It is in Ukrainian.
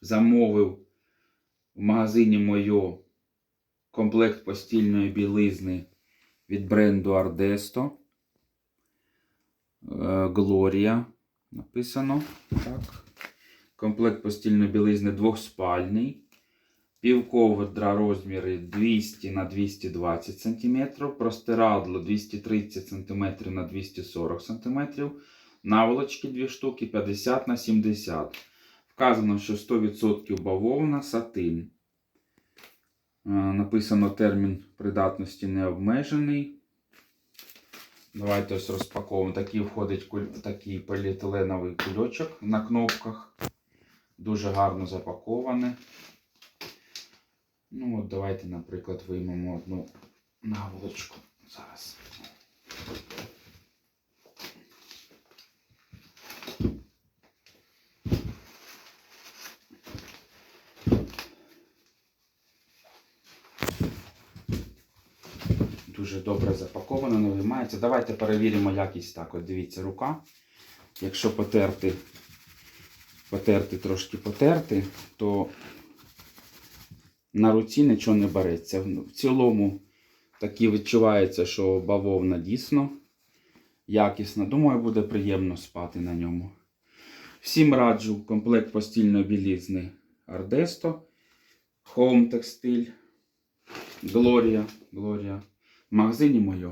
замовив в магазині Мойо комплект постільної білизни від бренду Ардесто. Глорія написано. Так. Комплект постільної білизни двохспальний. Півковдра розміри 200 на 220 см, простирадло 230 см на 240 см, наволочки 2 штуки 50 на 70 Вказано, що 100% бавовна, сатин. Е, Написано термін придатності не обмежений. Давайте ось розпаковуємо. Такий входить куль- такий поліетиленовий кульочок на кнопках. Дуже гарно запаковане. Ну от давайте, наприклад, виймемо одну наволочку зараз. Дуже добре запаковано, не виймається. Давайте перевіримо якість так. От дивіться, рука. Якщо потерти, потерти трошки потерти, то на руці нічого не береться. В цілому таки відчувається, що бавовна дійсно якісна. Думаю, буде приємно спати на ньому. Всім раджу комплект постільної білізни Ардесто, Home Textile, Gloria, Gloria. Магазині моє.